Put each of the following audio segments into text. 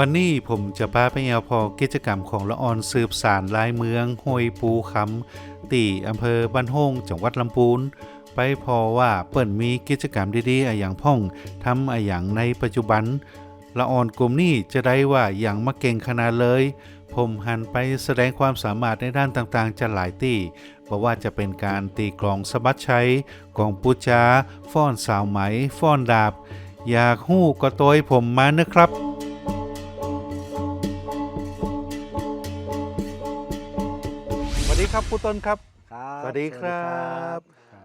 วันนี้ผมจะพาไปแอวพอกิจกรรมของละออนสืบสารลายเมืองห้วยปูคำตีอำเภอบ้านโฮงจังหวัดลำพูนไปพอว่าเปิ่นมีกิจกรรมดีๆอะอย่างพ่องทำอะอย่างในปัจจุบัน ละออนกลุ่มนี้จะได้ว่าอย่างมาเก่งขนาดเลย ผมหันไปแสดงความสามารถในด้านต่างๆ จะหลายตีบอกว่าจะเป็นการตีกลองสะบัดชัยกลองปูจาฟ้อนสาวไหม ฟ้อนดาบ อยากหู้ก็โตยผมมานะครับ ดีครับครูต้นครับ ครับสวัสดีครับครับ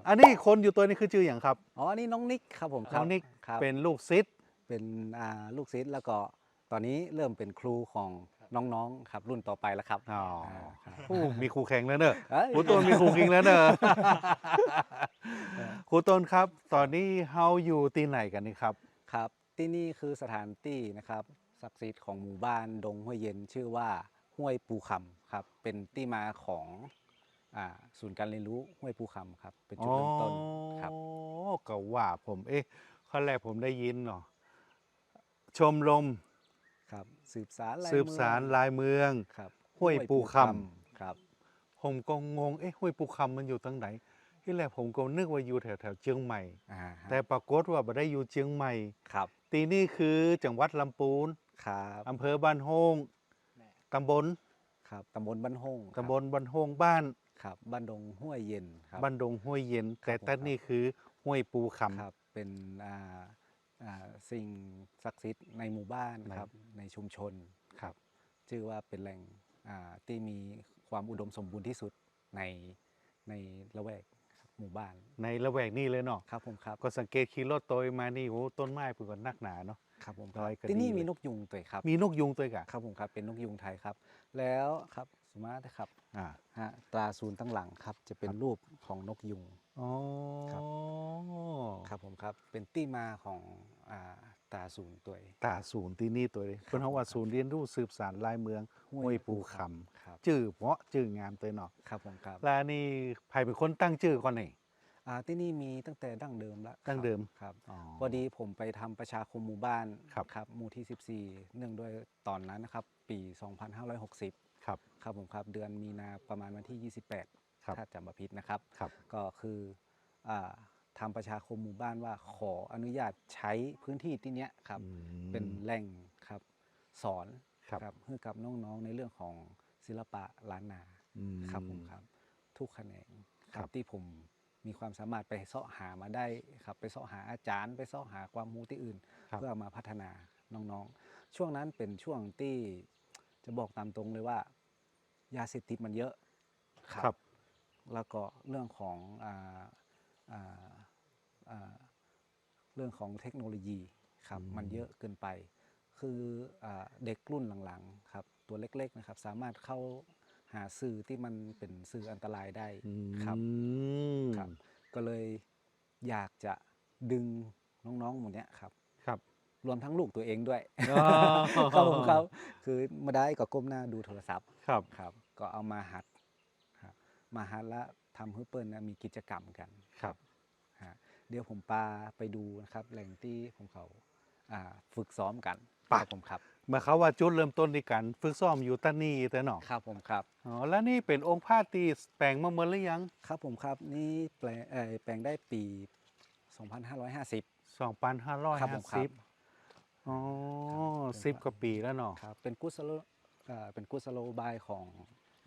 อันนี้คนอยู่ตัวนี้คือชื่ออย่างครับอ๋ออันนี้น้องนิกครับผมครับน้องนิกครับเป็นลูกศิษย์เป็นอ่าลูกศิษย์แล้วก็ตอนนี้เริ่มเป็นครูของน้องๆครับรุ่นต่อไปแล้วครับอ๋อครับโอ้มีครูแข่งแล้วเนอะเอ้ยครูต้นมีครูคิงแล้วเนอะครูต้นครับ ตอนนี้เฮาอยู่ที่ไหนกันนี่ครับครับ ที่นี่คือสถานที่นะครับศักดิ์สิทธิ์ของหมู่บ้านดงห้วยเย็นชื่อว่า ห้วยปูคำครับ เป็นที่มาของอ่าศูนย์การเรียนรู้ห้วยปูคำครับ เป็นจุดเริ่มต้นครับ อ๋อก็ว่าผมเอ๊ะข้อแรกผมได้ยินเนาะชมรมครับสืบสารลยสืบสารลายเมือง ครับห้วยปูคครับ ผมก็งงเอ๊ะห้วยปูคำมันอยู่ตรงไหน ที่แรกผมก็นึกว่าอยู่แถวแถวๆเชียงใหม่ อ่าฮะแต่ปรากฏว่าบ่ได้อยู่เชียงใหม่ ครับตีนี่คือจังหวัดลำพูนครับอำเภอบ้านโฮง ตำบลครับตำบลบ้านโฮงครับตำบลบ้านโฮงบ้านครับบ้านดงห้วยเย็นครับบ้านดงห้วยเย็น แต่ผมตั้นนี่คือห้วยปูคำครับเป็นอ่าอ่าสิ่งศักดิ์สิทธิ์ในหมู่บ้านในครับในชุมชนครับชื่อว่าเป็นแหล่งอ่าที่มีความอุดมสมบูรณ์ที่สุดในในละแวกหมู่บ้าน ในละแวกนี้เลยเนาะครับผมครับก็สังเกตขี่รถโตยมานี่โอ้ต้นไม้เปืนก็นักหนาเนาะครับผมคดรับอยก็ที่นี่ดีเลยมีนกยุงตัวครับมีนกยุงตัวกะครับผมครับเป็นนกยุงไทยครับ แล้วครับสมาร์ทครับอ่าฮะตราศูนย์ตั้งหลังครับ จะเป็นรูปของนกยุง อ๋อครับ ครับผมครับเป็นที่มาของอ่าตราศูนย์ตัวเองตาศูนย์ที่นี่ตัวเลยเพิ่นเฮาว่าศูนย์เรียนรู้สืบสารลายเมืองห้วยปูคำครับชื่อเพราะชื่องามตัวเนาะครับผมครับ แล้วนี่ใครเป็นคนตั้งชื่อก่อนนี่ อ่าที่นี่มีตั้งแต่ดั้งเดิมแล้วดั้งเดิมครับอ๋อพอดีผมไปทำประชาคมหมู่บ้านครับครับ หมู่ที่ 14 เนื่องด้วยตอนนั้นนะครับ ปี 2560 ครับ ครับผมครับเดือนมีนาประมาณวันที่28ครับถ้าจำไม่ผิดนะครับ ครับ ก็คืออาทำประชาคมหมู่บ้านว่าขออนุญาตใช้พื้นที่ที่เนี้ยครับ อืม เป็นแหล่งครับสอนครับ ให้กับน้องๆในเรื่องของศิลปะล้านนาอืม ครับผมครับ ทุกแขนงคครัรับบที่ผม มีความสามารถไปเสาะหามาได้ครับไปเสาะหาอาจารย์ ไปเสาะหาความรู้ที่อื่นครับเพื่อเอามาพัฒนาน้องๆ ช่วงนั้นเป็นช่วงที่จะบอกตามตรงเลยว่า ยาเสพติดมันเยอะครับ แล้วก็เรื่องของอ่าอ่าอ่าเรื่องของเทคโนโลยีครับอืมมันเยอะเกินไป คืออาเด็กรุ่นหลังๆครับตัวเล็กๆนะครับ สามารถเข้า หาสื่อที่มันเป็นสื่ออันตรายได้ครับอืมครับ ก็เลยอยากจะดึงน้องๆหมดเนี้ยครับครับ รวมทั้งลูกตัวเองด้วยอ๋อครับผมครับคือมาได้ก็ก้มหน้าดูโทรศัพท์ครับครับ ก็เอามาหัดครับมาหัดแล้วทำให้เปิ้ลนะมีกิจกรรมกันครับฮะเดี๋ยวผมปาไปดูนะครับ แหล่งที่ผมเขาอ่าฝึกซ้อมกันไปครับผมครับ หมายความว่าจุดเริ่มต้นในการฝึกซ้อมอยู่ตันนี่แต่เนาะครับผมครับอ๋อแล้วนี่เป็นองค์พระตีแปลงมาเมื่อหรือยัง ครับผมครับนี่แปลงเอ่อแปลงได้ปี 2550 2,550ครับผมครับอ๋อครับสิบกว่าปีแล้วเนาะ ครับเป็นกุศโลเอ่อเป็นกุศโลบายของ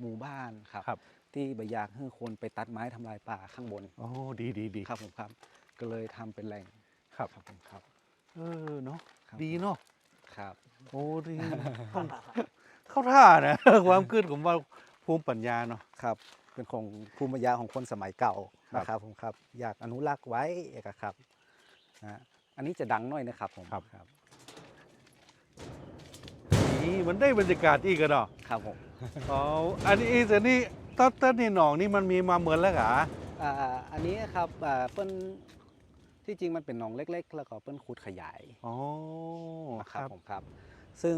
หมู่บ้านครับ ครับ ที่บอยากให้คนไปตัดไม้ทำลายป่าข้างบนโอ้ดีดีดีครับผมครับ ก็เลยทำเป็นแหล่งครับครับผมครับ เออเนาะครับดีเนาะครับ โอ้ดีเข้าเข้าท่านะ ความคิดของว่าภูมิปัญญาเนาะครับเป็นของภูมิปัญญาของคนสมัยเก่าครับนะครับผมครับ อยากอนุรักษ์ไว้ครับนะอันนี้จะดังหน่อยนะครับผมครับครับนี่มันได้บรรยากาศอีกอะเนาะครับผมอ๋ออันนี้อีแต่นี่ต้นต้นนี่หนองนี่มันมีมาเหมือนแล้วเหรออ่าอันนี้ครับอ่าเปิ้นที่จริงมันเป็นหนองเล็ก ๆ แล้วก็เปิ้นขุดขยายอ๋อนะคครับรับผมครับ ซึ่ง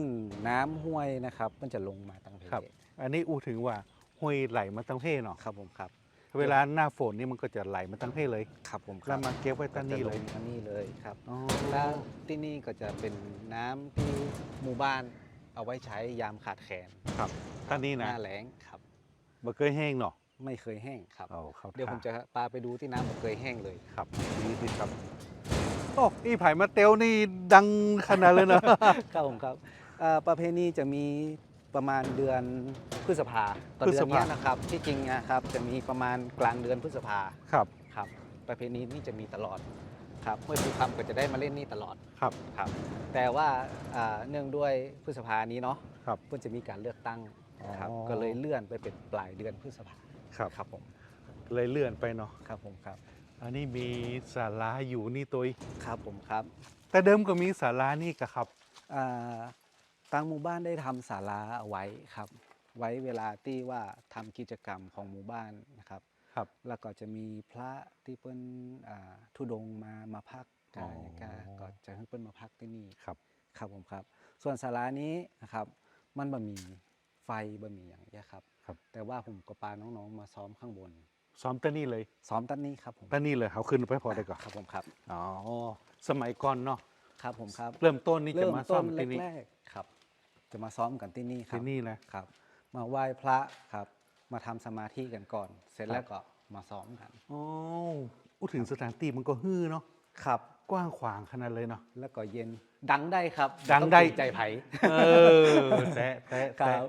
น้ำห้วยนะครับมันจะลงมาตั้งเพครับ อันนี้อู้ถึงว่าห้วยไหลมาตั้งเพเนาะครับผมครับเวลาหน้าฝนนี่มันก็จะไหลมาตั้งเพเลยครับผมคแล้รัวบมาเก็บไว้ตั้งนี่เลยก็จะงมานี่เลยครับ อ๋อแล้วที่นี่ก็จะเป็นน้ำที่หมู่บ้านเอาไว้ใช้ยามขาดแคลนครับท่านนี้หนะน้าแล้งครับบ่เคยแห้งเนาะไม่เคยแห้งครับ เอาเข้าเดี๋ยวผมท่าจะพาไปดูที่น้ำแบบเคยแห้งเลย ครับดีสิครับ โอ้อีไผ่มาเตลนี่ดังขนาดเลยนะครับผมครับเอ่อประเพณีจะมีประมาณเดือนพฤษภาต่อพฤเดืษอนภา เนี้ยนะครับ ที่จริงนะครับจะมีประมาณกลางเดือนพฤษภาครับ ครับ ประเพณีนี้จะมีตลอดครับห้วยภูคำก็จะได้มาเล่นนี่ตลอดครับครับแต่ว่าอ่าเนื่องด้วยพฤษภานี้เนาะครับเพื่อจะมีการเลือกตั้งครับอ๋อ ก็เลยเลื่อนไปเป็นปลายเดือนพฤษภาครับ ครับผมเลยเลื่อนไปเนาะครับผมครับ อันนี้มีศาลาอยู่นี่ตัวอีกครับผมครับแต่เดิมก็มีศาลานี่กะครับ อ่าทางหมู่บ้านได้ทำศาลาเอาไว้ครับ ไว้เวลาที่ว่าทำกิจกรรมของหมู่บ้านนะครับ ครับ แล้วก็จะมีพระที่เปิ้นอ่าทุดงค์มามาพักกายกาก็จะให้เปิ้นมาพักที่นี่ครับ ครับผมครับ ส่วนศาลานี้นะครับ มันบะมีไฟบะมีอย่างเงี้ยครับ ครับ แต่ว่าผมก็ปาน้องๆมาซ้อมข้างบน ซ้อมตั้นี่เลยซ้อมตั้นนี้ครับผมตั้นี่เลยเขาขึ้นไปพอได้ก่อนครับผมครับอ๋อสมัยก่อนเนาะครับผมครับเริ่มต้นนี่จะเริ่มมาซ้ต้อนมที่นี่แรกๆครับ จะมาซ้อมกันที่นี่ครับที่นี่นะ ครับ มาไหว้พระครับ มาทำสมาธิกันก่อน เสร็จแล้วก็มาซ้อมกันอ๋อพูดถึงสถานที่มันก็ฮือเนาะครับ กว้างขวางขนาดเลยเนาะ แล้วก็เย็นดังได้ครับดังได้ม่ต้องเกรงใจไผ่เออแตะแตะครัแตะบ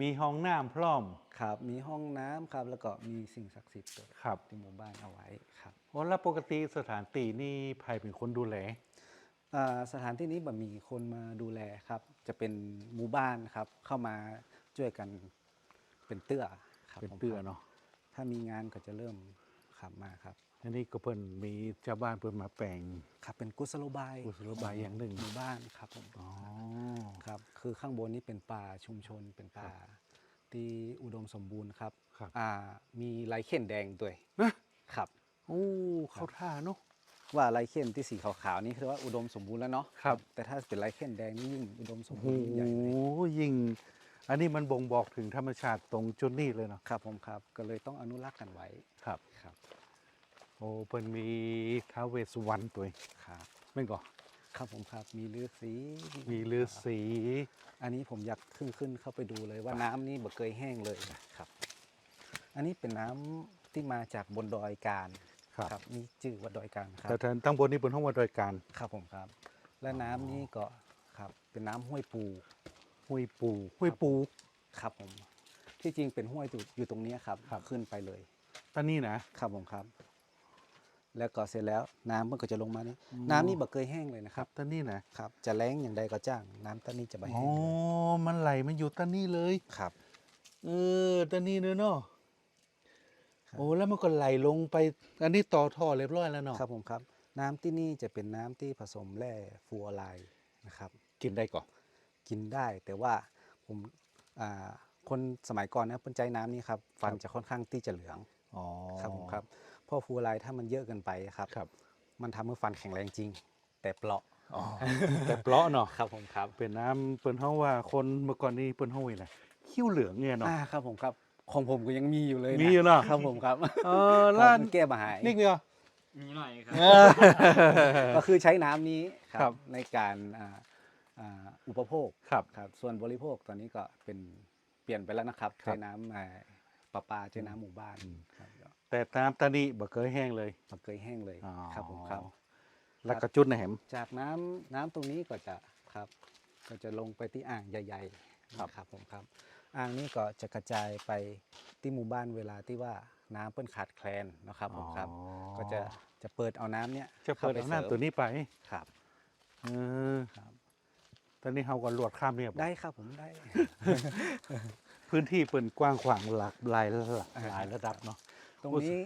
มีห้องน้ำพร้อม ครับมีห้องน้ำครับแล้วก็มีสิ่งศักดิ์สิทธิ์ด้วยครับที่หมู่บ้านเอาไว้ครับอ๋อแล้วปกติสถานที่นี่ใครเป็นคนดูแล อ่าสถานที่นี้แบบมีคนมาดูแลครับ จะเป็นหมู่บ้านครับ เข้ามาช่วยกันเป็นเตื้อครับเป็นผมเตื้อครับเนาะถ้ามีงานก็จะเริ่มขับมาครับ อันนี้ก็เพิ่นมีชาวบ้านเพิ่นมาแปลง ครับเป็นกุศโลบายกุศโลบายอย่างหนึ่ง หมู่บ้านครับผมอ๋อ ครับ คือข้างบนนี้เป็นป่าชุมชนเป็นป่า ที่อุดมสมบูรณ์ครับครับ อ่ามีลายเข่นแดงด้วยนะครับ โอ้เข้าท่าเนาะว่าลายเข่นที่สีขาวๆนี่คือว่าอุดมสมบูรณ์แล้วเนาะครับ แต่ถ้าเป็นลายเข่นแดงนี่ยิ่งอุดมสมโอ้บูโหรณ์ใหญ่เลยยิ่ง อันนี้มันบ่งบอกถึงธรรมชาติตรงจุดนี้เลยเนาะครับผมครับก็เลยต้องอนุรักษ์กันไว้ครับ ครับโอ้เพิ่นมีท้าวเวสสุวรรณตัวเองครับแม่นก่อ ครับผมครับมีฤาษีมีฤาษีอันนี้ผมอยากขึ้นขึ้นเข้าไปดูเลยว่าน้ำนี่บ่เคยแห้งเลยครับ อันนี้เป็นน้ำที่มาจากบนดอยการครับ นี่ชื่อว่าดอยการครับแต่ทางตั้งบนนี้เป็นห้องว่าโดยการครับผมครับ และน้ำนี่ก็ครับ เป็นน้ำห้วยปู ห้วยปู ห้วยปูครับผมที่จริงเป็นห้วยอยู่อยู่ตรงเนี้ยครับครับ ขึ้นไปเลยตอนนี้นะครับผมครับ แล้วก็เสร็จแล้วน้ำมันก็จะลงมานี่อืมน้ำนี่บ่เคยแห้งเลยนะคครัรับบตอนนี้นะครับจะแล้งอย่างใดก็จ้างน้ำต้นนี้จะไม่อ๋อแห้งเลยมันไหลมันอยู่ตอนนี้เลยครับ เออตอนนี้เนอะเนาะครับ โอ้แล้วมันก็ไหลลงไป อันนี้ต่อท่อเรียบร้อยแล้วเนาะครับผมครับ น้ำที่นี่จะเป็นน้ำที่ผสมแร่ฟลูออไรด์นะครับ กินได้ก่อนกินได้แต่ว่าผมอ่าคนสมัยก่อนนะเพิ่นใจน้ำนี่ครับฟันจะค่อนข้างที่จะเหลืองอ๋อครับผมครับเพราะฟลูออไรด์ถ้ามันเยอะเกินไปครับ ครับ มันทำให้ฟันแข็งแรงจริง แต่เปราะอ๋อแต่เปลาะเนาะครับผมครับเป็นน้ำเปิ้นเฮาว่าคนเมื่อก่อนนี้เปิ้นเฮาว่าอะไรคิ้วเหลืองเนี่ยเนาะ อ่าครับผมครับของผมก็ยังมีอยู่เลยนะมีอยู่เนอะ ครับผมครับเออร้าร้านนแก้มาหายนี่เหรอมีหน่อยครับ ก็คือใช้น้ำนี้คครัรับ บในการอ่าอ่าอุปโภคครับ ครับส่วนบริโภคตอนนี้ก็เป็นเปลี่ยนไปแล้วนะครับครับ ใช้น้ำอ่าประปาใช้น้ำหมู่บ้านครับก็ แต่น้ำตอนนี้บ่เคยแห้งเลยมันเคยแห้งเลยอ๋อ ครับผมครับ แล้วก็จุดนะแหม จากน้ำน้ำตรงนี้ก็จะครับ ก็จะลงไปที่อ่างใหญ่ๆครับ นะครับผมครับ อ่างนี้ก็จะกระจายไปที่หมู่บ้านเวลาที่ว่าน้ำเปิ้นขาดแคลนนะครับผมครับ อ๋อก็จะจะเปิดเอาน้ำเนี้ยจะเปิดข้เอาไปน้ำตัวนี้ไปครับเออครับ ตอนนี้เฮาก็ลวดข้ามเนี่ยบ่ได้ครับผมได้ พื้นที่เปิ่นกว้างขวางหลากหลายระดับอ่าหลายระดับเนาะ ตรงนี้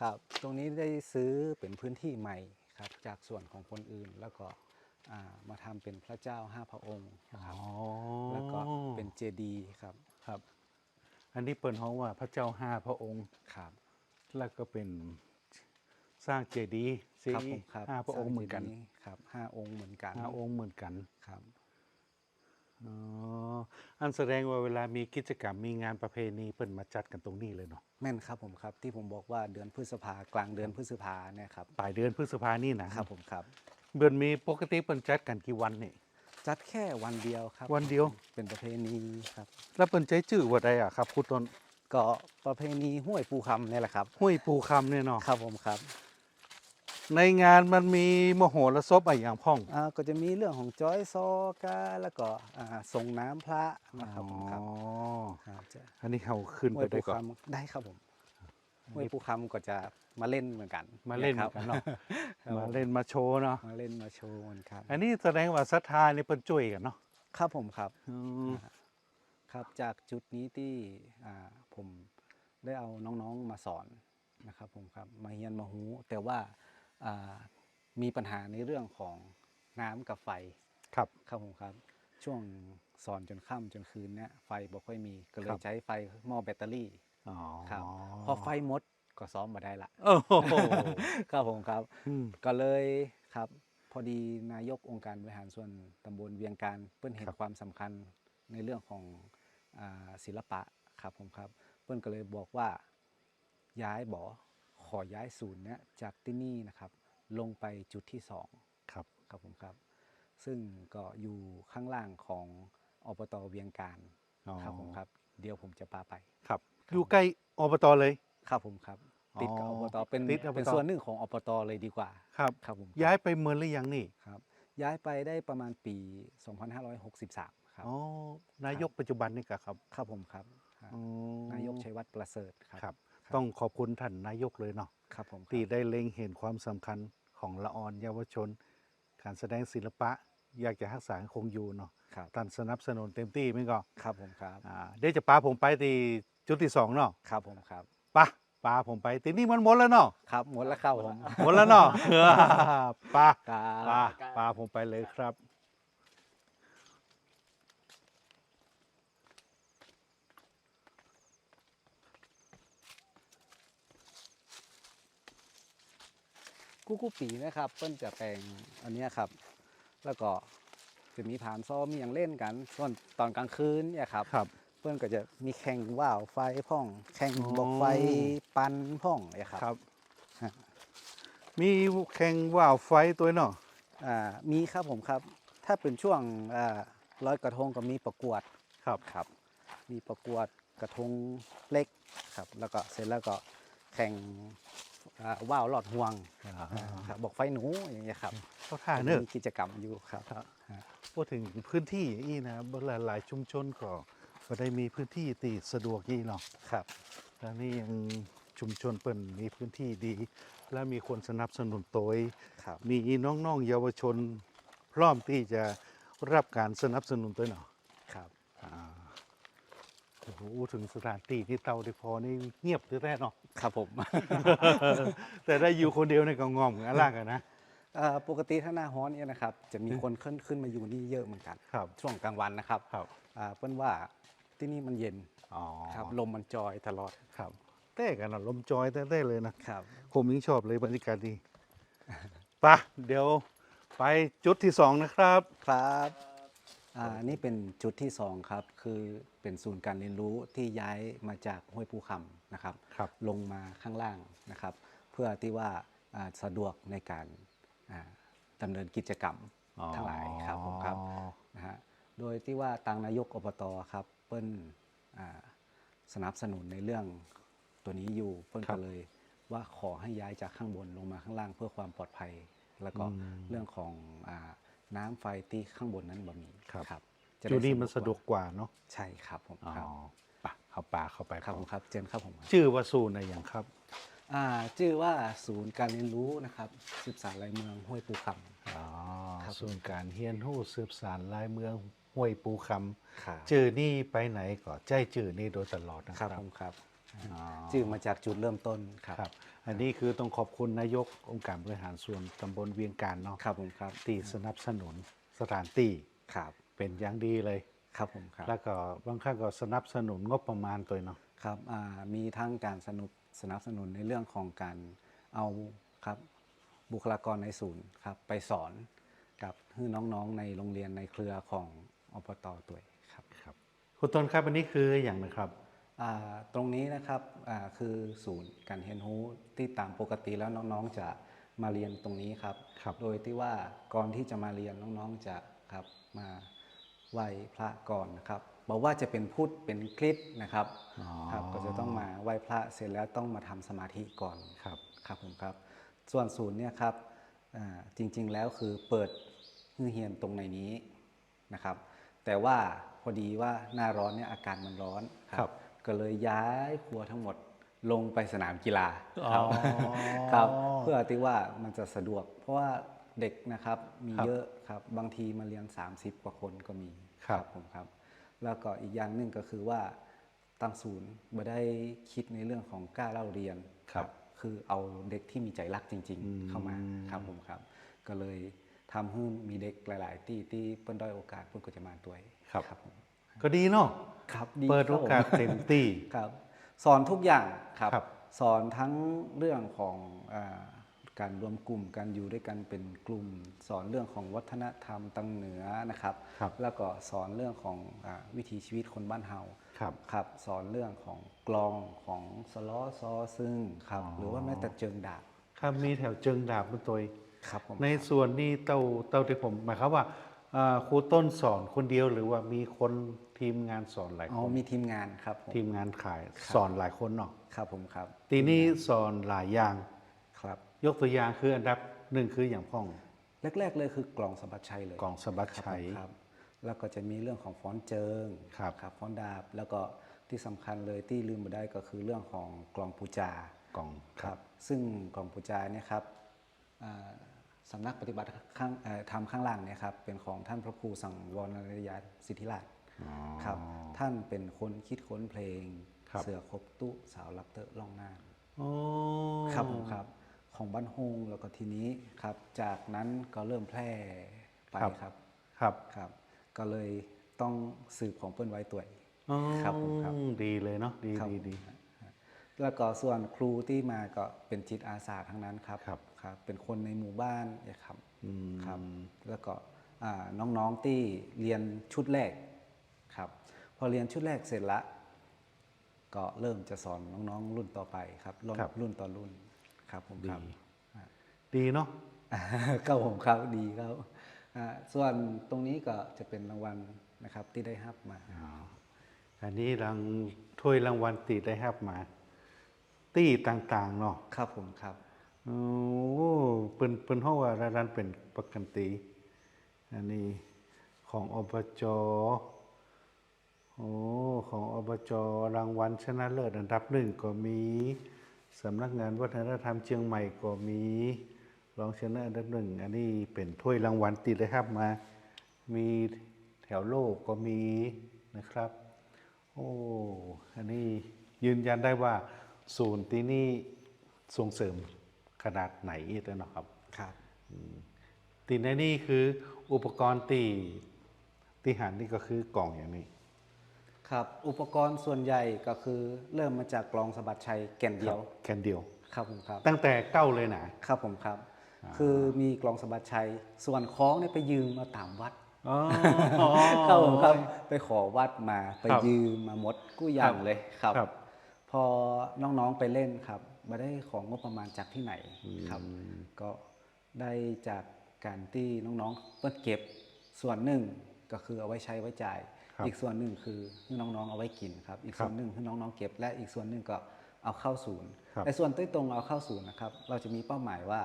ครับตรงนี้ได้ซื้อเป็นพื้นที่ใหม่ครับจากส่วนของคนอื่นแล้วก็อ่ามาทำเป็นพระเจ้าห้าพระองค์นะครับแล้วก็เป็นเจดีย์ครับครับ อันนี้เปิ่นเฮาว่าพระเจ้าห้าพระองค์ครับแล้วก็เป็นสร้างเจดีย์สีครับผมครับห้าพระองค์เหมือนกันสร้างจดีย์ครับห้าองค์เหมือนกันห้าองค์เหมือนกันครับ อ๋ออันแสดงว่าเวลามีกิจกรรมมีงานประเพณีเปิ่นมาจัดกันตรงนี้เลยเนาะแม่นครับผมครับที่ผมบอกว่าเดือนพฤษภากลางเดือนพฤษภาเนี่ยครับปลายเดือนพฤษภานี่นะครับผมครับเดือนมีปกติเปิ่นจัดกันกี่วันนี่ จัดแค่วันเดียวครับวันเดียว เป็นประเพณีครับ แล้วเปิ้นใจจื้อว่าใดอะครับคุณต้นก็ประเพณีห้วยปูคำเนี่ยแหละครับห้วยปูคำเนี่ยเนาะครับผมครับ ในงานมันมีมโหรสพอะไรอย่างพ่อง อ่าก็จะมีเรื่องของจอยซอกาแล้วก็อ่าส่งน้ำพระนะครับผมครับอ๋อ ครับจะอันนี้เขาขึ้นห้ไปวยได้ปูก่อน คำได้ครับผมห้วยปูคำก็จะมาเล่นเหมือนกันมาเล่นเหมืครัอบนกันเนาะ ครับมาเล่นมาโชว์เนาะ มาเล่นมาโชว์กันครับอันนี้แสดงว่าศรัทธานี่เปิ้นช่วยกันเนาะครับผมครับ อืมครับจากจุดนี้ที่อ่าผมได้เอาน้องๆมาสอนนะครับผมครับมาเฮียนมาหูแต่ว่าอ่า มีปัญหาในเรื่องของน้ำกับไฟครับครับผมครับ ช่วงสอนจนค่ำจนคืนเนี่ยไฟบ่ค่อยมีก็เลครัยบใช้ไฟหม้อแบตเตอรี่อ๋อครับพอไฟหมดก็ซ้อมมาได้ละโอ้โหครับผมครับอืมก็เลยครับ พอดีนายกองค์การบริหารส่วนตำบลเวียงการเปิ้นเห็นครับความสำคัญในเรื่องของอาศิลปะครับผมครับเปิ้นก็เลยบอกว่าย้ายบ่อ ขอย้ายศูนย์เนี้ยจากที่นี่นะครับลงไปจุดที่สองครับครับผมครับ ซึ่งก็อยู่ข้างล่างของอบตเวียงการอ๋อครับผมครับ เดี๋ยวผมจะพาไป ครับอยู่ใกล้อบตเลย ครับผมครับ ติดกับอ๋ออบตเป็นติดอบต เป็นส่วนหนึ่งของอบตเลยดีกว่า ครับ ครับผมย้ายไปเมืองหรือยังนี่ครับ ย้ายไปได้ประมาณปี 2563 ครับ อ๋อนายกปัจจุบันนี่กะครับครับผมครับครับอ๋อนายกชัยวัฒน์ประเสริฐครับ ครับ ต้องขอบคุณท่านนายกเลยเนาะครับผมครับที่ได้เล็งเห็นความสำคัญของละออนเยาวชน การแสดงศิลปะอยากจะรักษาให้คงอยู่เนาะครับตันสนับสนุนเต็มที่ไหม่ก็ครับผมครับอ่าเดี๋ยวจะปาผมไปที่จุดที่สองเนาะครับผมครับปะปาผมไปที่นี่มันหมดแล้วเนาะครับหมดแล้วครับผมหมดแล้วเนาะเออปาครับปาปาผมไปเลยครับ กุ๊กกุ๊กปีนะครับ เปิ้นจะแปลงอันเนี้ยครับ แล้วก็จะมีฐานซ้อมมีอย่างเล่นกันส่วนตอนกลางคืนเนี่ยครับ ครับเพื่อนก็จะมีแข่งว่าวไฟพ่อง แข่งอ๋อบอกไฟปันพ่องเนี่ยครับ ครับฮะมีแข่งว่าวไฟตัวเนาะอ่ามีครับผมครับ ถ้าเป็นช่วงอ่าร้อยกระทงก็มีประกวดครับครับ มีประกวดกระทงเล็กครับ แล้วก็เสร็จแล้วก็แข่ง อ่าว่าวหลอดห่วงครับบอกไฟหนูอย่างเงี้ยครับเขาท่าเนอะมีกิจกรรมอยู่ครับฮะพูดถึงพื้นที่อย่างนี้นะบหลายๆชุมชนก็ก็ได้มีพื้นที่ตีสะดวกยี่เนาะครับ แล้วนี่ยังชุมชนเปิ่นมีพื้นที่ดี และมีคนสนับสนุนโดยครับมีน้องๆเยาวชน พร้อมที่จะรับการสนับสนุนตัวเนาะครับอ่า โอ้โหถึงสถานที่ที่เตาได้พอนี่เงียบแท้ๆเนาะ ครับผม แต่ได้อยู่คนเดียวในก็งอมกันล่างกันนะอ่าปกติถ้าหน้าฮ้อนเนี่ยนะครับจะมีคนขึ้นขึ้นมาอยู่นี่เยอะเหมือนกัน ครับ ช่วงกลางวันนะครับครับ อ่าเปิ้นว่าที่นี่มันเย็นอ๋อครับลมมันจอยตลอดครับเต้กันนะลมจอยเต้ๆเลยนะ ครับ ผมยิ่งชอบเลยบรรยากาศดีปะเดี๋ยวไปจุดที่สองนะครับ ครับอ่านี่เป็นจุดที่สองครับ คือ เป็นศูนย์การเรียนรู้ที่ย้ายมาจากห้วยภูคำนะครับครับลงมาข้างล่างนะครับ เพื่อที่ว่าอ่าสะดวกในการอ่าดำเนินกิจกรรมทั้งหลายครับผมครับอ๋อนะฮะโดยที่ว่าทางนายกอบตครับเปิ้ลอ่าสนับสนุนในเรื่องตัวนี้อยู่เปิ้ลครัก็บเลยว่าขอให้ย้ายจากข้างบนลงมาข้างล่างเพื่อความปลอดภัย แล้วก็อืมเรื่องของอาน้ำไฟที่ข้างบนนั้นบ่มีครับ จะจุดได้นี้มันสะดวกกว่าเนาะใช่ครับผมอ๋อครับปะเข้าป่าเข้าไปครับผมครับเจนครับผมชื่อว่าศูนย์อะไรอย่างครับอ่าชื่อว่าศูนย์การเรียนรู้นะครับศึกษาลายเมืองห้วยปูคำอ๋อครับศูนย์การเฮียนหู้สืบสารลายเมืองห้วยปูคครับำจื่อนี่ไปไหนก็ใจจื่อนี่โดยตลอดนะคครัรับบผมครับอ๋อ ชื่อมาจากจุดเริ่มต้นครับครับ อันนี้คือต้องขอบคุณนายกองค์การบริหารส่วนตำบลเวียงการเนาะครับผมครับที่สนับสนุนสถานที่ครับ เป็นอย่างดีเลย ครับผมครับแล้วก็บางครั้งก็สนับสนุนงบประมาณตัวเนาะครับอ่ามีทั้งการสนุบสนับสนุนในเรื่องของการเอาครับบุคลากรในศูนย์ครับไปสอนกับให้น้องๆในโรงเรียนในเครือของอบตตัวยครับครับคุณต้นครับอันนี้คืออย่างนะครับอ่าตรงนี้นะครับอ่าคือศูนย์การเรียนรู้ที่ตามปกติแล้วน้องๆจะมาเรียนตรงนี้ครับครับโดยที่ว่าก่อนที่จะมาเรียนน้องๆจะครับมา ไหว้พระก่อนนะครับบอกว่าจะเป็นพุทธเป็นคริสต์นะครับอ๋อครับ ก็จะต้องมาไหว้พระเสร็จแล้วต้องมาทำสมาธิก่อนครับครับผมครับ ส่วนศูนย์เนี่ยครับอ่าจริงๆแล้วคือเปิดฮือเฮียนตรงในนี้นะครับ แต่ว่าพอดีว่าหน้าร้อนเนี่ยอากาศมันร้อนครับ ก็เลยย้ายครัวทั้งหมดลงไปสนามกีฬาอ๋อครับครับเพื่อที่ว่ามันจะสะดวก เพราะว่า เด็กนะครับมีครับเยอะครับบางทีมาเรียน 30 กว่าคนก็มีครับ ผมครับ แล้วก็อีกอย่างหนึ่งก็คือว่าตั้งศูนย์ไม่ได้คิดในเรื่องของกล้าเล่าเรียน ครับ คือเอาเด็กที่มีใจรักจริง อืม ๆ เข้ามาครับผมครับ ก็เลยทำให้มีเด็กหลาย ๆ ที่ที่เปิ้นด้อยโอกาสเปิ้นก็จะมาด้วยครับครับ ผมก็ดีเนาะครับเปิดโอกาสครับผมเต็มที่ ครับ สอนทุกอย่างครับ ครับ สอนทั้งเรื่องของอา การรวมกลุ่มการอยู่ด้วยกันเป็นกลุ่ม สอนเรื่องของวัฒนธรรมตังเหนือนะครับครับแล้วก็สอนเรื่องของอาวิถีชีวิตคนบ้านเฮาครับครับสอนเรื่องของกลองของสล้อซอซึ่งครับอ๋อหรือว่าแม้แต่เจิงดาบครับมีแถวเจิงดาบมันตัวครับผมในส่วนนี้เต้าเต้าที่ผมหมายความว่าอ่าครูต้นสอนคนเดียวหรือว่ามีคนทีมงานสอนหลายอ๋คอนมีทีมงานครับผมทีมงานขายครับสอนหลายคนเนาะครับผมครับ ทีนี้สอนหลายอย่างครับ ยกตัวอย่างคืออันดับหนึ่งคืออย่างพ่อง แรก ๆ เลยคือกลองสะบัดชัยเลยกองสะบัดชัยครับผมครับ แล้วก็จะมีเรื่องของฟ้อนเจิงครับครับฟ้อนดาบ แล้วก็ที่สำคัญเลยที่ลืมไม่ได้ก็คือเรื่องของกลองปูจากองครับ ซึ่งกลองปูจาเนี่ยครับอ่าสำนักปฏิบัติข้างเอ่อธรรมข้างล่างเนี่ยครับเป็นของท่านพระครูสังวรนรยาสิทธิราชอ๋อครับท่านเป็นคนคิดค้นเพลงครับเสือครบตู้สาวลับเตอร์ล่องน้ำโอ้ครับผมครับ ของบ้านโฮงแล้วก็ทีนี้ครับ จากนั้นก็เริ่มแพร่ไปครับ ครับครับก็เลยต้องสืบของเปิ้นไว้ตัวเองอ๋อครับผมครับดีเลยเนาะดีครับ ดีดี แล้วก็ส่วนครูที่มาก็เป็นจิตอาสาทั้งนั้นครับครับ ครับ เป็นคนในหมู่บ้านเนี่ยครับ อืม ครับแล้วก็อ่าน้องๆที่เรียนชุดแรกครับ พอเรียนชุดแรกเสร็จละก็เริ่มจะสอนน้องๆรุ่นต่อไปครับรุ่นครับ รุ่นต่อรุ่นครับผมดีครับ ดีเนาะครับผมครับดีครับอ่าส่วนตรงนี้ก็จะเป็นรางวัลนะครับที่ได้รับมาอ๋ออันนี้รางถ้วยรางวัลตีได้รับมา ตี้ต่างๆเนาะครับผมครับโอ้เปิ้นเปิ้นเฮาว่าร้านเป็นประกันตีอันนี้ของอบจโอ้ของอบจรางวัลชนะเลิศอันดับหนึ่งก็มีสำนักงานวัฒนธรรมเชียงใหม่ก็มี รองชนะอันดับหนึ่ง อันนี้เป็นถ้วยรางวัลติดได้รับมา มีแถวโลกก็มีนะครับ โอ้ อันนี้ยืนยันได้ว่าศูนย์ที่นี่ส่งเสริมขนาดไหนแล้วเนาะครับ ครับตีในนี่คืออุปกรณ์ตีตีหันนี่ก็คือกล่องอย่างนี้ ครับ อุปกรณ์ส่วนใหญ่ก็คือเริ่มมาจากกลองสะบัดชัยแก่นเดียวแค่เดียว ครับผมครับ ตั้งแต่เก้าเลยนะครับผมครับ คือมีกลองสะบัดชัย ส่วนคล้องเนี่ยไปยืมมาตามวัดอ๋อครับผมครับไปขอวัดมาไปครับยืมมาหมดกู้อยัคงรับเลยครับครับ พอน้องๆไปเล่นครับมาได้ของงบประมาณจากที่ไหนครับ ก็ได้จากการที่น้องๆเปิดเก็บส่วนหนึ่งก็คือเอาไว้ใช้ไว้จ่ายครับอีกส่วนหนึ่งคือให้น้องๆเอาไว้กินครับ อีกครับส่วนหนึ่งให้น้องๆเก็บ และอีกส่วนหนึ่งก็เอาเข้าศูนย์ครับไอ้ส่วนต้ตรงเอาเข้าศูนย์นะครับ เราจะมีเป้าหมายว่า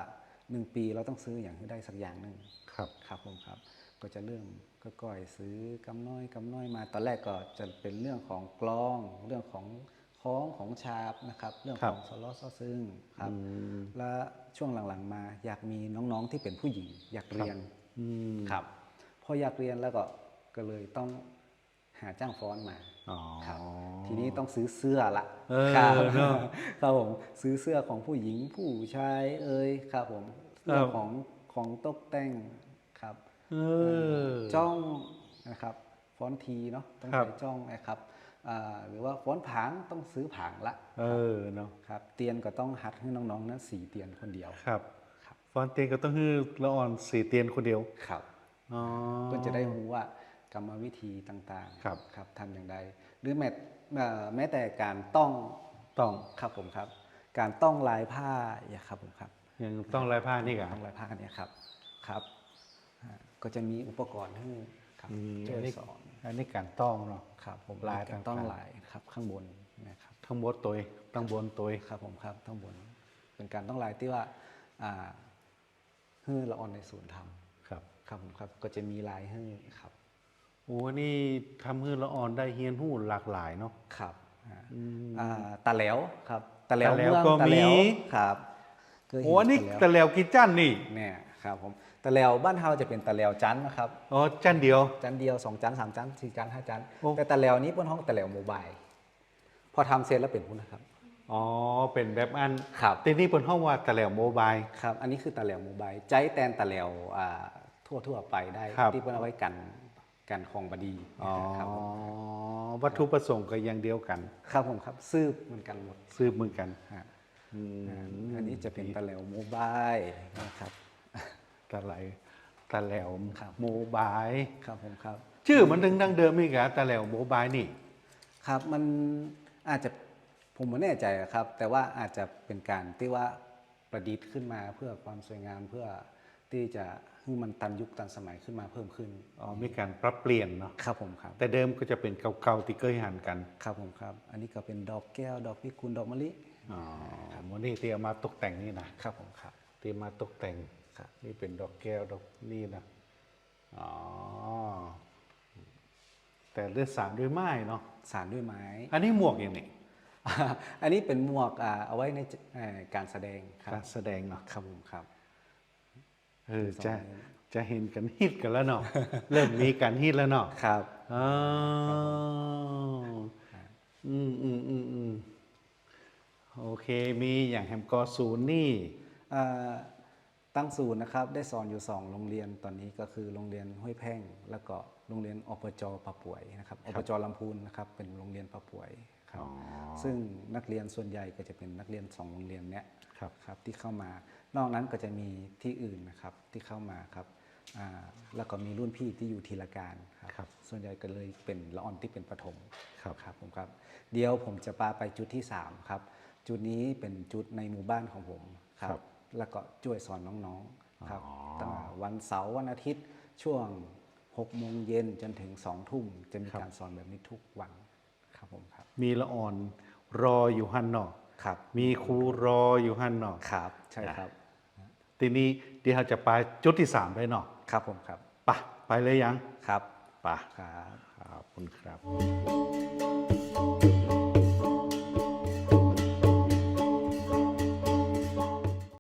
หนึ่งปีเราต้องซื้ออย่างที่ได้สักอย่างหนึ่งครับครับผมครับ ก็จะเริ่มก็ก่อยซื้อกำน้อยกำน้อยมา ตอนแรกก็จะเป็นเรื่องของกลอง เรื่องของคล้องของชาบนะครับ เรื่องของครับสล้อซอซึ่งครับอืมและช่วงหลังๆมา อยากมีน้องๆที่เป็นผู้หญิง อยากเรียนอืมครับพออยากเรียนแล้วก็ก็เลยต้องหาจ้างฟ้อนมาอ๋อ ครับทีนี้ต้องซื้อเสื้อละเออครับเนอะครับผมซื้อเสื้อของผู้หญิงผู้ชายเอ่ยครับผมเรื่องของของตกแต่งครับเออจ้องนะครับฟอนต์ทีเนาะต้องครับใช้จ้องนะครับอ่าหรือว่าฟอนต์ผางต้องซื้อผางละเออเนาะครับเตียนก็ต้องหัดให้น้องๆนะสี่เตียนคนเดียวครับครับฟอนเตียนก็ต้องคือละอ่อนสีเตียนคนเดียวครับอ๋อเพื่อจะได้รู้ว่า กรรมวิธีต่างๆครับครับทำอย่างไรหรือแม้เอ่อแม้แต่การต้องต้องครับผมครับ การต้องลายผ้าอย่างครับผมครับยังต้องลายผ้านี่กะต้องลายผ้าเนี่ยครับครับอ่าก็จะมีอุปกรณ์ให้ครับอืมช่วอันยนี้สอนอันนี้การต้องเนาะครับผมลายมีกรต่างๆต้องลายครับข้างบนนะครับทั้งบนตัวทั้งบนตัวครับผมครับข้างบนเป็นการต้องลายที่ว่าอ่าฮื้อละออนในศูนย์ทครับำครับผมครับก็จะมีลายฮื้อครับ โอ้นี่ทำให้ละอ่อนได้เฮียนหู้หลากหลายเนาะครับอ่าอืมอ่าตาแหลวครับตาแหลวตาแหลวเมืองก็ตาแหลวมีครับเคยเห็โอ้นี่ตาแหลวตะแล้วกินจ้านนี่เนี่ยครับผมตะแลวบ้านเฮาจะเป็นตะแลวจันทร์นะครับอ๋อจ้านเดียวจันทร์เดียวสองจันทร์สามจันทร์สี่จันทร์ห้าจันทร์โอ้แต่ตะแลวนี้บนห้องตะแลวโมบายพอทำเสร็จแล้วเป็นพุ่นนะครับอ๋อเป็นแบบอันครับแต่นี่เป็นห้องว่าตะแล้วโมบายครับอันนี้คือตะแลวโมบายใจแตนตะแลวอ่าทั่วทั่วๆไปได้ครับที่เพิ่นเอาไว้กัน กันของบดีอ๋อครับผมวัตถุประสงค์ก็อย่างเดียวกัน ครับผมครับซืบเหมือนกันหมดซื้อมือกันฮะอืมอ่าอันนี้จะเป็นตะแลวโมบายนะครับตะไหลตะแล้วครับโมบายครับผมครับ ชื่อมันถึงดังเดิมอีกอะตะแล้วโมบายนี่ครับมันอาจจะผมไม่แน่ใจอะครับ แต่ว่าอาจจะเป็นการที่ว่าประดิษฐ์ขึ้นมาเพื่อความสวยงามเพื่อที่จะ ให้มันตันยุคตันสมัยขึ้นมาเพิ่มขึ้นอ๋อมีการปรับเปลี่ยนเนาะครับผมครับ แต่เดิมก็จะเป็นเก่าๆที่เคยหันกันครับผมครับ อันนี้ก็เป็นดอกแก้วดอกพิกุลดอกมะลิอ๋อวันนี้ที่เอามาตกแต่งนี่นะครับผมครับที่มาตกแต่งครับนี่เป็นดอกแก้วดอกนี่นะอ๋อแต่เลือดสารด้วยไม้เนาะสารด้วยไม้ อันนี้หมวกอย่างนี้อันนี้เป็นหมวกอ่าเอาไว้ในเอ่อการแสดงครักาบรแสดงเนาะครับผมครับ เออสองจะนิ้วจะเห็นกันฮิตกันแล้วเนาะเริ่มมีการฮิตแล้วเนาะครับอ๋ออืมอืมอืมอืมโอเคมีอย่างแฮมกอศูนย์นี่อ่าตั้งศูนย์นะครับ ได้สอนอยู่ 2 โรงเรียนตอนนี้ก็คือโรงเรียนห้วยแพ่ง แล้วก็โรงเรียนอปจปะป่วยนะครับอปจลำพูนนะครับเป็นโรงเรียนปะป่วยครับอ๋อซึ่งนักเรียนส่วนใหญ่ก็จะเป็นนักเรียนสองโรงเรียนเนี้ยครับครับที่เข้ามา นอกนั้นก็จะมีที่อื่นนะครับที่เข้ามาครับอ่าแล้วก็มีรุ่นพี่ที่อยู่ทีละการครับครับส่วนใหญ่ก็เลยเป็นละอ่อนที่เป็นประถมครับครับผมครับ เดี๋ยวผมจะพาไปจุดที่ 3 ครับ จุดนี้เป็นจุดในหมู่บ้านของผมครัครับบแล้วก็ช่วยสอนน้องๆครับอ๋อตั้งแต่วันเสาร์วันอาทิตย์ช่วง6โมงเย็นจนถึง2ทุ่มจะมีการสอนแบบนี้ทุกวันครับผมครับ มีละอ่อนรออยู่หันเนาะครับ มีครูรออยู่หันเนาะครับ ใช่ครับ ทีนี้ที่เราจะไปจุดที่สามได้เนาะครับผมครับ ไปะไปเลยยังครับ ไปะครับขอบคุณครับ